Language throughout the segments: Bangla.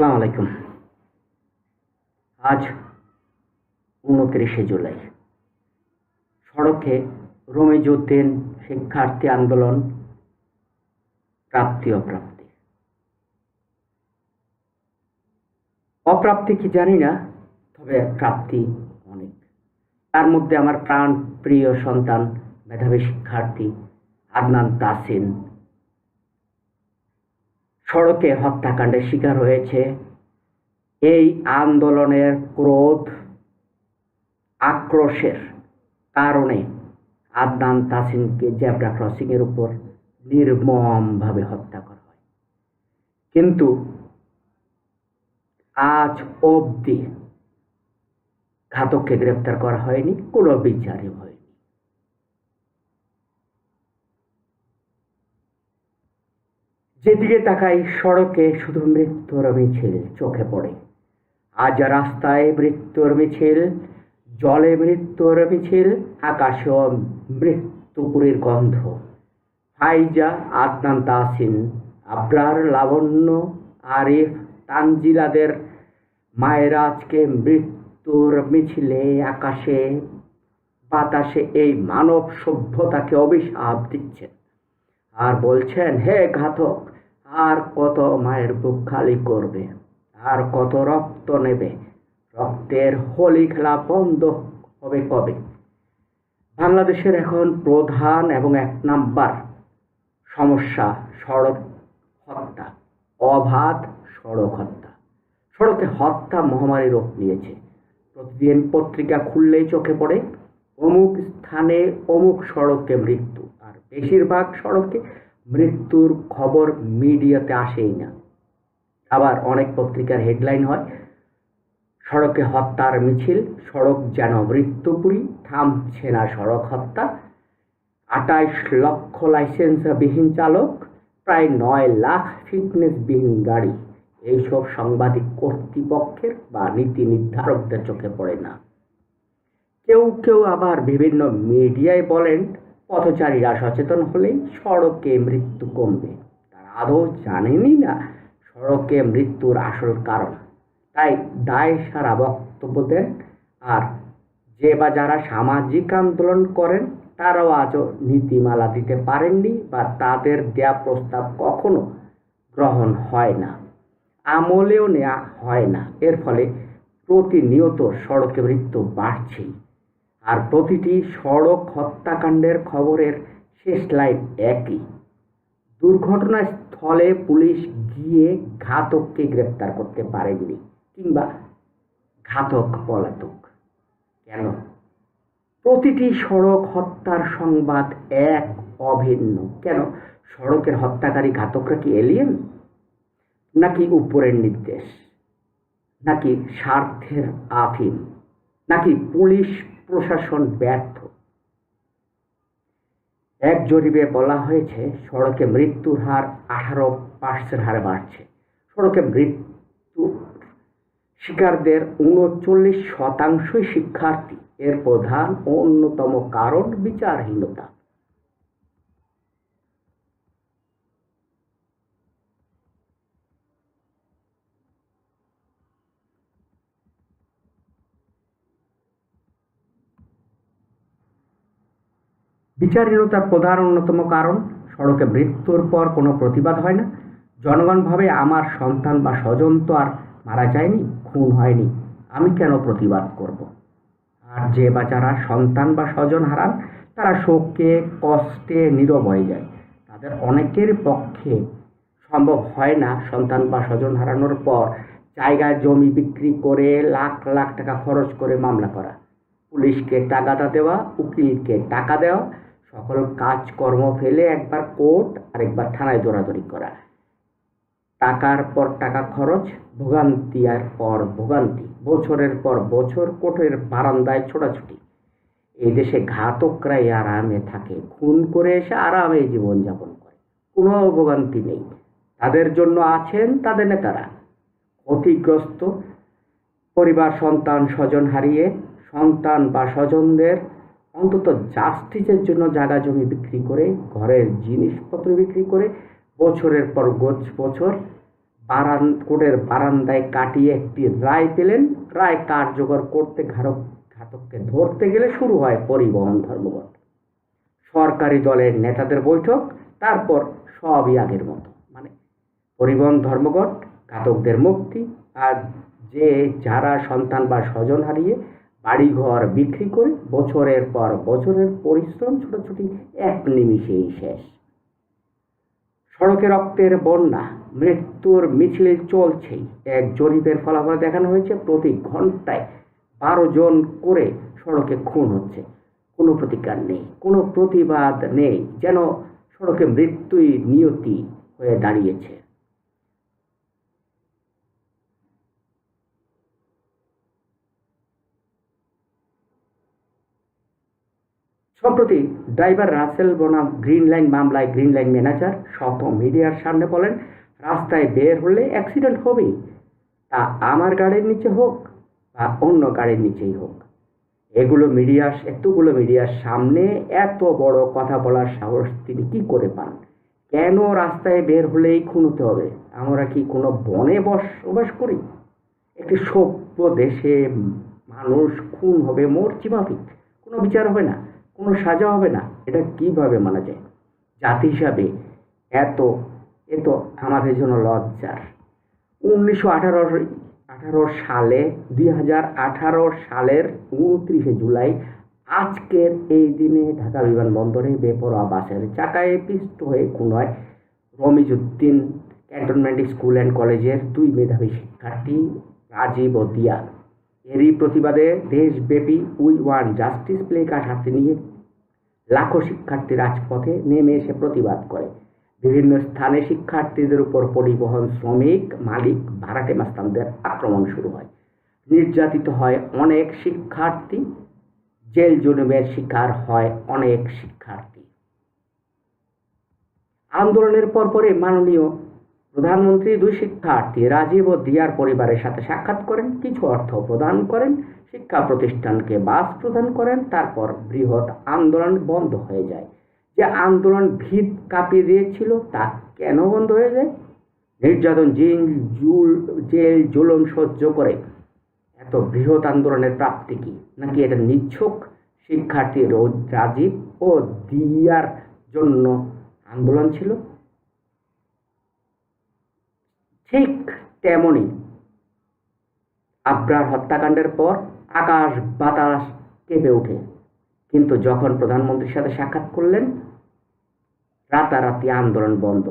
আসসালামু আলাইকুম। আজ উনত্রিশে জুলাই। সড়কে রমিজউদ্দিন শিক্ষার্থী আন্দোলন, প্রাপ্তি, অপ্রাপ্তি। অপ্রাপ্তি কি জানি না, তবে প্রাপ্তি অনেক। তার মধ্যে আমার প্রাণ প্রিয় সন্তান, মেধাবী শিক্ষার্থী আদনান তাসিন। সড়কে হত্যাকাণ্ডের শিকার হয়েছে। এই আন্দোলনের ক্রোধ, আক্রোশের কারণে আদনান তাসিনকে জেব্রা ক্রসিংয়ের উপর নির্মমভাবে হত্যা করা হয়। কিন্তু আজ অবধি ঘাতককে গ্রেপ্তার করা হয়নি, কোনো বিচারই হয়নি। যেদিকে তাকাই সড়কে শুধু মৃত্যুর মিছিল চোখে পড়ে। আজ রাস্তায় মৃত্যুর মিছিল, জলে মৃত্যুর মিছিল, আকাশেও মৃত্যুপুরীর গন্ধ। ফাইজা, আদনান তাসিন আবরার, লাবণ্য, আরিফ, তানজিলাদের মায়েরা আজকে মৃত্যুর মিছিলে আকাশে, বাতাসে এই মানব সভ্যতাকে অভিশাপ দিচ্ছেন। আর বলছেন, হে ঘাতক আর কত মায়ের বুক খালি করবে? আর কত রক্ত নেবে? রক্তের হোলি খেলা বন্ধ হবে কবে? বাংলাদেশের এখন প্রধান এবং এক নাম্বার সমস্যা সড়ক হত্যা, অবাধ সড়ক হত্যা। সড়কে হত্যা মহামারী রূপ নিয়েছে। প্রতিদিন পত্রিকা খুললেই চোখে পড়ে, অমুক স্থানে অমুক সড়কে মৃত্যু, আর বেশিরভাগ সড়কে মৃত্যুর খবর মিডিয়াতে আসেই না। আবার অনেক পত্রিকার হেডলাইন হয়, সড়কে হত্যার মিছিল, সড়ক যেন মৃত্যুপুরী, থামছে না সড়ক হত্যা। আটাইশ লক্ষ লাইসেন্সবিহীন চালক, প্রায় নয় লাখ ফিটনেসবিহীন গাড়ি। এইসব সাংবাদিক কর্তৃপক্ষের বা নীতি নির্ধারকদের চোখে পড়ে না। কেউ কেউ আবার বিভিন্ন মিডিয়ায় বলেন পথচারীরা সচেতন হলেই সড়কে মৃত্যু কমবে। তারা আদৌ জানেনই না সড়কে মৃত্যুর আসল কারণ। তাই দায় সারা বক্তব্য দেন আর যে বা যারা সামাজিক আন্দোলন করেন, তারাও আজও নীতিমালা দিতে পারেননি বা তাদের দেয়া প্রস্তাব কখনো গ্রহণ হয় না, আমলেও নেওয়া হয় না। এর ফলে প্রতিনিয়ত সড়কে মৃত্যু বাড়ছেই। আর প্রতিটি সড়ক হত্যাকাণ্ডের খবরের শেষ লাইন একই। দুর্ঘটনাস্থলে পুলিশ গিয়ে ঘাতককে গ্রেপ্তার করতে পারেননি কিংবা ঘাতক পলাতক। কেন? প্রতিটি সড়ক হত্যার সংবাদ এক অভিন্ন। কেন? সড়কের হত্যাকারী ঘাতকরা কি এলিয়েন নাকি উপরের নির্দেশ? নাকি স্বার্থের আফিম? নাকি পুলিশ প্রশাসন ব্যর্থ। এক জরিপে বলা হয়েছে, সড়কে মৃত্যুর হার আঠারো পার্সেন্ট হারে বাড়ছে। সড়কে মৃত্যু শিকারদের উনচল্লিশ শতাংশই শিক্ষার্থী। এর প্রধান ও অন্যতম কারণ বিচারহীনতা। বিচারহীনতার প্রধান অন্যতম কারণ, সড়কে মৃত্যুর পর কোনো প্রতিবাদ হয় না। জনগণভাবে আমার সন্তান বা স্বজন তো আর মারা যায়নি, খুন হয়নি, আমি কেন প্রতিবাদ করব। আর যে বা যারা সন্তান বা স্বজন হারান, তারা শোকে, কষ্টে, নীরব হয়ে যায়। তাদের অনেকের পক্ষে সম্ভব হয় না সন্তান বা স্বজন হারানোর পর জায়গায় জমি বিক্রি করে লাখ লাখ টাকা খরচ করে মামলা করা। পুলিশকে টাকাটা দেওয়া, উকিলকে টাকা দেওয়া সকল কাজকর্ম ফেলে একবার কোর্ট আর একবার থানায় দৌড়াদৌড়ি করা। টাকার পর টাকা খরচ, ভোগান্তি আর পর ভোগান্তি, বছরের পর বছর, কোর্টের বারান্দায় ছোটাছুটি। এই দেশে ঘাতকরাই আরামে থাকে, খুন করে এসে আরামে জীবনযাপন করে। কোনো ভোগান্তি নেই। তাদের জন্য আছেন তাদের নেতারা। ক্ষতিগ্রস্ত পরিবার, সন্তান, স্বজন হারিয়ে সন্তান বা স্বজনদের অন্তত জাস্টিসের জন্য জায়গা জমি বিক্রি করে, ঘরের জিনিসপত্র বিক্রি করে, বছরের পর বছর বারান কোর্টের বারান্দায় কাটিয়ে একটি রায় পেলেন। রায় কার্যকর করতে ঘাতক, ঘাতককে ধরতে গেলে শুরু হয় পরিবহন ধর্মঘট। সরকারি দলের নেতাদের বৈঠক, তারপর সবই আগের মতো। মানে পরিবহন ধর্মঘট, ঘাতকদের মুক্তি, আর যে যারা সন্তান বা স্বজন হারিয়ে বাড়িঘর বিক্রি করে বছরের পর বছরের পরিশ্রম ছোটাছুটি এক নিমিষেই শেষ। সড়কে রক্তের বন্যা, মৃত্যুর মিছিল চলছেই। এক জরিপের ফলাফল দেখানো হয়েছে, প্রতি ঘন্টায় বারো জন করে সড়কে খুন হচ্ছে। কোনো প্রতিকার নেই, কোনো প্রতিবাদ নেই, যেন সড়কে মৃত্যুই নিয়তি হয়ে দাঁড়িয়েছে। সম্প্রতি ড্রাইভার রাসেল বনাম গ্রিন লাইন মামলায় গ্রিন লাইন ম্যানেজার শত মিডিয়ার সামনে বলেন, রাস্তায় বের হলে অ্যাক্সিডেন্ট হবেই। তা আমার গাড়ির নিচে হোক বা অন্য গাড়ির নিচেই হোক। এগুলো মিডিয়ার, এতগুলো মিডিয়ার সামনে এত বড় কথা বলার সাহস তিনি কি করে পান? কেন রাস্তায় বের হলেই খুন হতে হবে? আমরা কি কোনো বনে বসবাস করি? একটি সভ্য দেশে মানুষ খুন হবে মরছি মাফিক কোনো বিচার হবে না। কোনো সাজা হবে না। এটা কীভাবে মানা যায়? জাতি হিসাবে এত এ তো আমাদের জন্য লজ্জার। উনিশশো আঠারো আঠারো সালে, দুই হাজার আঠারো সালের উনত্রিশে জুলাই, আজকের এই দিনে ঢাকা বিমানবন্দরে বেপরোয়া বাসের চাকায় পিষ্ট হয়ে খুন হয় রমিজউদ্দিন ক্যান্টনমেন্ট স্কুল অ্যান্ড কলেজের দুই মেধাবী শিক্ষার্থী রাজীব ও দিয়া। এরই প্রতিবাদে দেশব্যাপী we want justice placard হাতে নিয়ে লাখো শিক্ষার্থী রাজপথে নেমে এসে প্রতিবাদ করে। বিভিন্ন স্থানে শিক্ষার্থীদের উপর পরিবহন শ্রমিক, মালিক, ভাড়াটে মাস্তানদের আক্রমণ শুরু হয়। নির্যাতিত হয় অনেক শিক্ষার্থী, জেল জুলুমের শিকার হয় অনেক শিক্ষার্থী। আন্দোলনের পরপরই মাননীয় প্রধানমন্ত্রী দুই শিক্ষার্থী রাজীব ও দিয়ার পরিবারের সাথে সাক্ষাৎ করেন, কিছু অর্থ প্রদান করেন, শিক্ষা প্রতিষ্ঠানকে বাস প্রদান করেন, তারপর বৃহৎ আন্দোলন বন্ধ হয়ে যায়। যে আন্দোলন ভিত কাঁপিয়ে দিয়েছিল তা কেন বন্ধ হয়ে যায়? নির্যাতন জেল জুল, জেল, জুলুম সহ্য করে এত বৃহৎ আন্দোলনের প্রাপ্তি কি? নাকি এটা নিচ্ছক শিক্ষার্থী রাজীব ও দিয়ার জন্য আন্দোলন ছিল? ঠিক তেমনই। আব্রার হত্যাকাণ্ডের পর আকাশ বাতাস কেঁপে ওঠে। কিন্তু যখন প্রধানমন্ত্রীর সাথে সাক্ষাৎ করলেন, রাতারাতি আন্দোলন বন্ধ।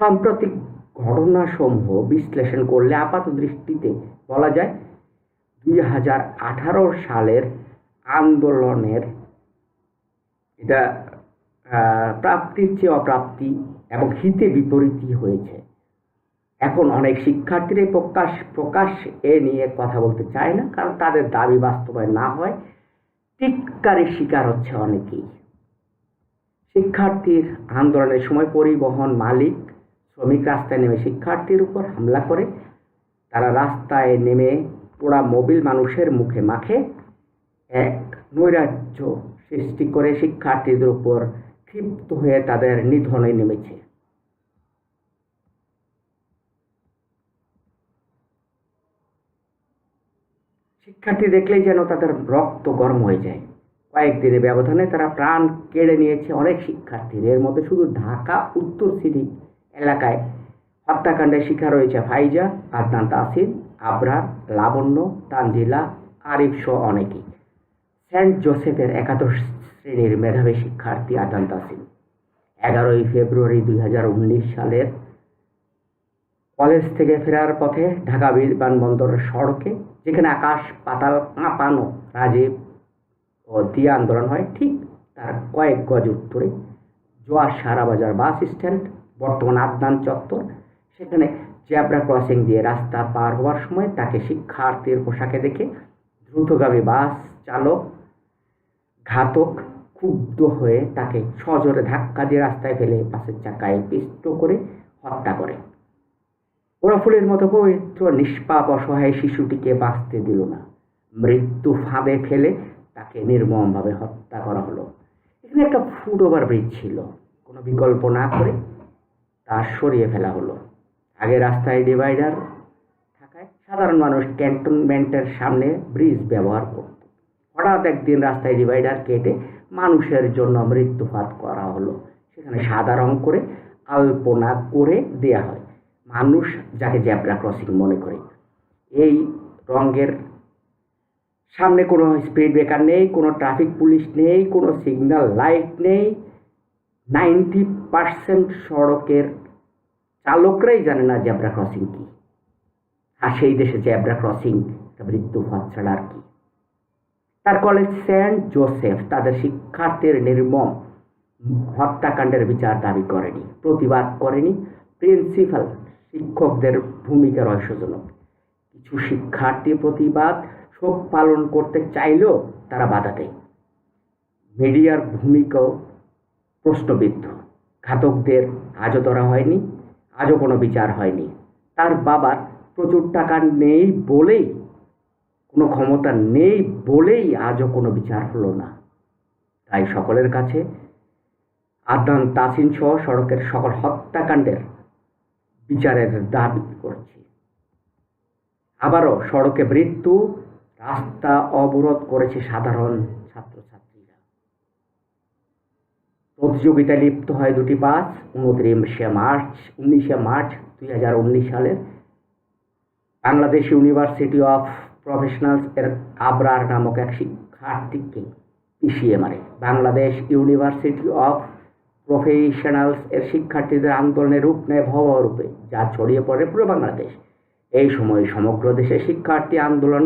সাম্প্রতিক ঘটনাসমূহ বিশ্লেষণ করলে আপাত দৃষ্টিতে বলা যায়, দুই হাজার আঠারো সালের আন্দোলনের এটা প্রাপ্তির চেয়ে অপ্রাপ্তি এবং হিতে বিপরীতই হয়েছে। এখন অনেক শিক্ষার্থীরাই প্রকাশ প্রকাশ এ নিয়ে কথা বলতে চায় না, কারণ তাদের দাবি বাস্তবায়ন না হয়। টিটকারির শিকার হচ্ছে অনেকেই। শিক্ষার্থীর আন্দোলনের সময় পরিবহন মালিক, শ্রমিক রাস্তায় নেমে শিক্ষার্থীর উপর হামলা করে। তারা রাস্তায় নেমে পোড়া মোবিল মানুষের মুখে মাখে। এক নৈরাজ্য সৃষ্টি করে শিক্ষার্থীদের উপর ক্ষিপ্ত হয়ে তাদের নিধনে নেমেছে। শিক্ষার্থী দেখলেই যেন তাদের রক্ত গরম হয়ে যায়। কয়েকদিনের ব্যবধানে তারা প্রাণ কেড়ে নিয়েছে অনেক শিক্ষার্থীর। এর মধ্যে শুধু ঢাকা, উত্তর সিটি এলাকায় হত্যাকাণ্ডের শিকার হয়েছে ফাইজা, আদনান তাসিন আবরার, লাবণ্য, তানজিলা, আরিফ সহ অনেকেই। সেন্ট জোসেফের একাদশ শ্রেণির মেধাবী শিক্ষার্থী আদনান তাসিন এগারোই ফেব্রুয়ারি দুই হাজার উনিশ সালের কলেজ থেকে ফেরার পথে ঢাকা বিমানবন্দরের সড়কে, যেখানে আকাশ, পাতাল কাঁপানো রাজীব ও দিয়া আন্দোলন হয়, ঠিক তার কয়েক গজ উত্তরে জোয়ার সারা বাজার বাস স্ট্যান্ড, বর্তমান আদনান চত্বর, সেখানে জেব্রা ক্রসিং দিয়ে রাস্তা পার হওয়ার সময় তাকে শিক্ষার্থীর পোশাকে দেখে দ্রুতগামী বাস চালক ঘাতক ক্ষুব্ধ হয়ে তাকে সজোরে ধাক্কা দিয়ে রাস্তায় ফেলে বাসের চাকায় পিষ্ট করে হত্যা করে। ওরা ফুলের মতো পবিত্র, নিষ্পাপ, অসহায় শিশুটিকে বাঁচতে দিল না। মৃত্যু ফাঁদে ফেলে তাকে নির্মমভাবে হত্যা করা হলো। এখানে একটা ফুট ওভার ব্রিজ ছিল। কোনো বিকল্প না করে তা সরিয়ে ফেলা হলো। আগে রাস্তায় ডিভাইডার থাকায় সাধারণ মানুষ ক্যান্টনমেন্টের সামনে ব্রিজ ব্যবহার করত। হঠাৎ একদিন রাস্তায় ডিভাইডার কেটে মানুষের জন্য মৃত্যুপাত করা হলো। সেখানে সাদা রং করে আলপনা করে দেয়া হয়। মানুষ যাকে জ্যাবরা ক্রসিং মনে করে। এই রঙের সামনে কোনো স্পিড ব্রেকার নেই, কোনো ট্রাফিক পুলিশ নেই, কোনো সিগন্যাল লাইট নেই। নাইনটি পার্সেন্ট সড়কের চালকরাই জানে না জ্যাবরা ক্রসিং কি। আর সেই দেশে জ্যাবরা ক্রসিং মৃত্যু ফাঁদ ছাড়া আর কি। তার কলেজ সেন্ট জোসেফ তাদের শিক্ষার্থীর নির্মম হত্যাকাণ্ডের বিচার দাবি করেনি, প্রতিবাদ করেনি। প্রিন্সিপাল শিক্ষকদের ভূমিকা রহস্যজনক। কিছু শিক্ষার্থী প্রতিবাদ, শোক পালন করতে চাইলেও তারা বাধা দেয়। মিডিয়ার ভূমিকাও প্রশ্নবিদ্ধ। ঘাতকদের আজও ধরা হয়নি, আজও কোনো বিচার হয়নি। তার বাবার প্রচুর টাকা নেই বলেই, কোনো ক্ষমতা নেই বলেই আজও কোনো বিচার হলো না। তাই সকলের কাছে আদনান তাসিন সহ সড়কের সকল হত্যাকাণ্ডের বিচারের দাবি করছি। আবারও সড়কে মৃত্যু, রাস্তা অবরোধ করেছে সাধারণ ছাত্রছাত্রীরা। প্রতিযোগিতায় লিপ্ত হয় দুটি বাস, উনত্রিশে মার্চ, উনিশে মার্চ দুই হাজার উনিশ সালের। বাংলাদেশ ইউনিভার্সিটি অফ প্রফেশনালস এর আবরার নামক এক শিক্ষার্থীকে মারে। বাংলাদেশ ইউনিভার্সিটি অফ প্রফেশনালস এর শিক্ষার্থীদের আন্দোলনের রূপ নেয় ভয়াবহ রূপে যা ছড়িয়ে পড়ে পুরো বাংলাদেশ। এই সময় সমগ্র দেশে শিক্ষার্থী আন্দোলন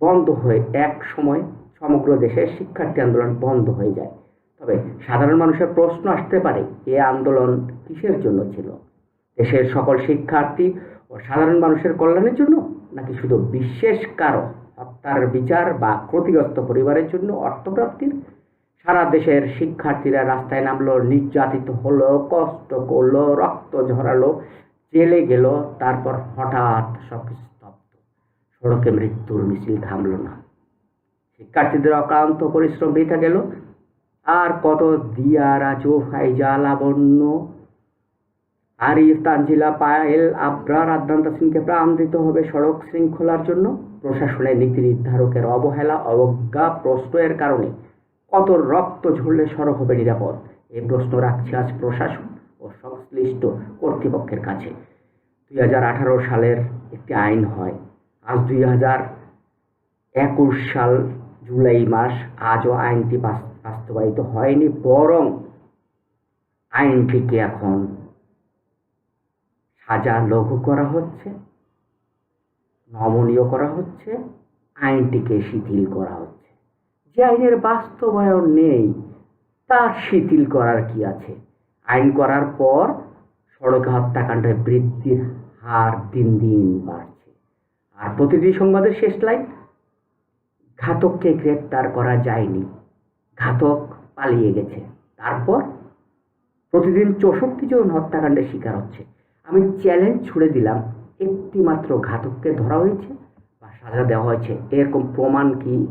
বন্ধ হয়ে এক সময় সমগ্র দেশে শিক্ষার্থী আন্দোলন বন্ধ হয়ে যায়। তবে সাধারণ মানুষের প্রশ্ন আসতে পারে, এ আন্দোলন কিসের জন্য ছিল? দেশের সকল শিক্ষার্থী ও সাধারণ মানুষের কল্যাণের জন্য, নাকি শুধু বিশেষ কারও হত্যার বিচার বা ক্ষতিগ্রস্ত পরিবারের জন্য অর্থপ্রাপ্তির সারা দেশের শিক্ষার্থীরা রাস্তায় নামলো, নির্যাতিত হলো, কষ্ট করল, রক্ত ঝরালো, জেলে গেল, তারপর হঠাৎ সব কিছু স্তব্ধ। সড়কে মৃত্যুর মিছিল থামলো না। শিক্ষার্থীদের অক্লান্ত পরিশ্রম বৃথা গেল। আর কত দিয়া রাজু ফাইজা লাবণ্য আরিফ তানজিলা পায়েল আবরার আদান তাসিমকে প্রাণ দিতে হবে সড়ক শৃঙ্খলার জন্য। প্রশাসনের নীতি নির্ধারকের অবহেলা, অবজ্ঞা প্রশ্নের কারণে কত রক্ত ঝরলে সড়ক হবে নিরাপদ? এই প্রশ্ন রাখছে আজ প্রশাসন ও সংশ্লিষ্ট কর্তৃপক্ষের কাছে। দুই হাজার আঠারো সালের একটি আইন হয়। আজ দুই হাজার একুশ সাল জুলাই মাস, আজও আইনটি বাস্তবায়িত হয়নি, বরং আইনটিকে এখন সাজা লঘু করা হচ্ছে, নমনীয় করা হচ্ছে, আইনটিকে শিথিল করা হচ্ছে। যে আইনের বাস্তবায়ন নেই, তার শিথিল করার কি আছে? আইন করার পর সড়কে হত্যাকাণ্ডের বৃদ্ধির হার দিন দিন বাড়ছে। আর প্রতিটি সংবাদের শেষ লাইন, ঘাতককে গ্রেপ্তার করা যায়নি। ঘাতক পালিয়ে গেছে। তারপর প্রতিদিন চৌষট্টি জন হত্যাকাণ্ডের শিকার হচ্ছে। আমি চ্যালেঞ্জ ছুড়ে দিলাম একটি মাত্র ঘাতককে ধরা হয়েছে বা সাজা দেওয়া হয়েছে। এরকম প্রমাণ কি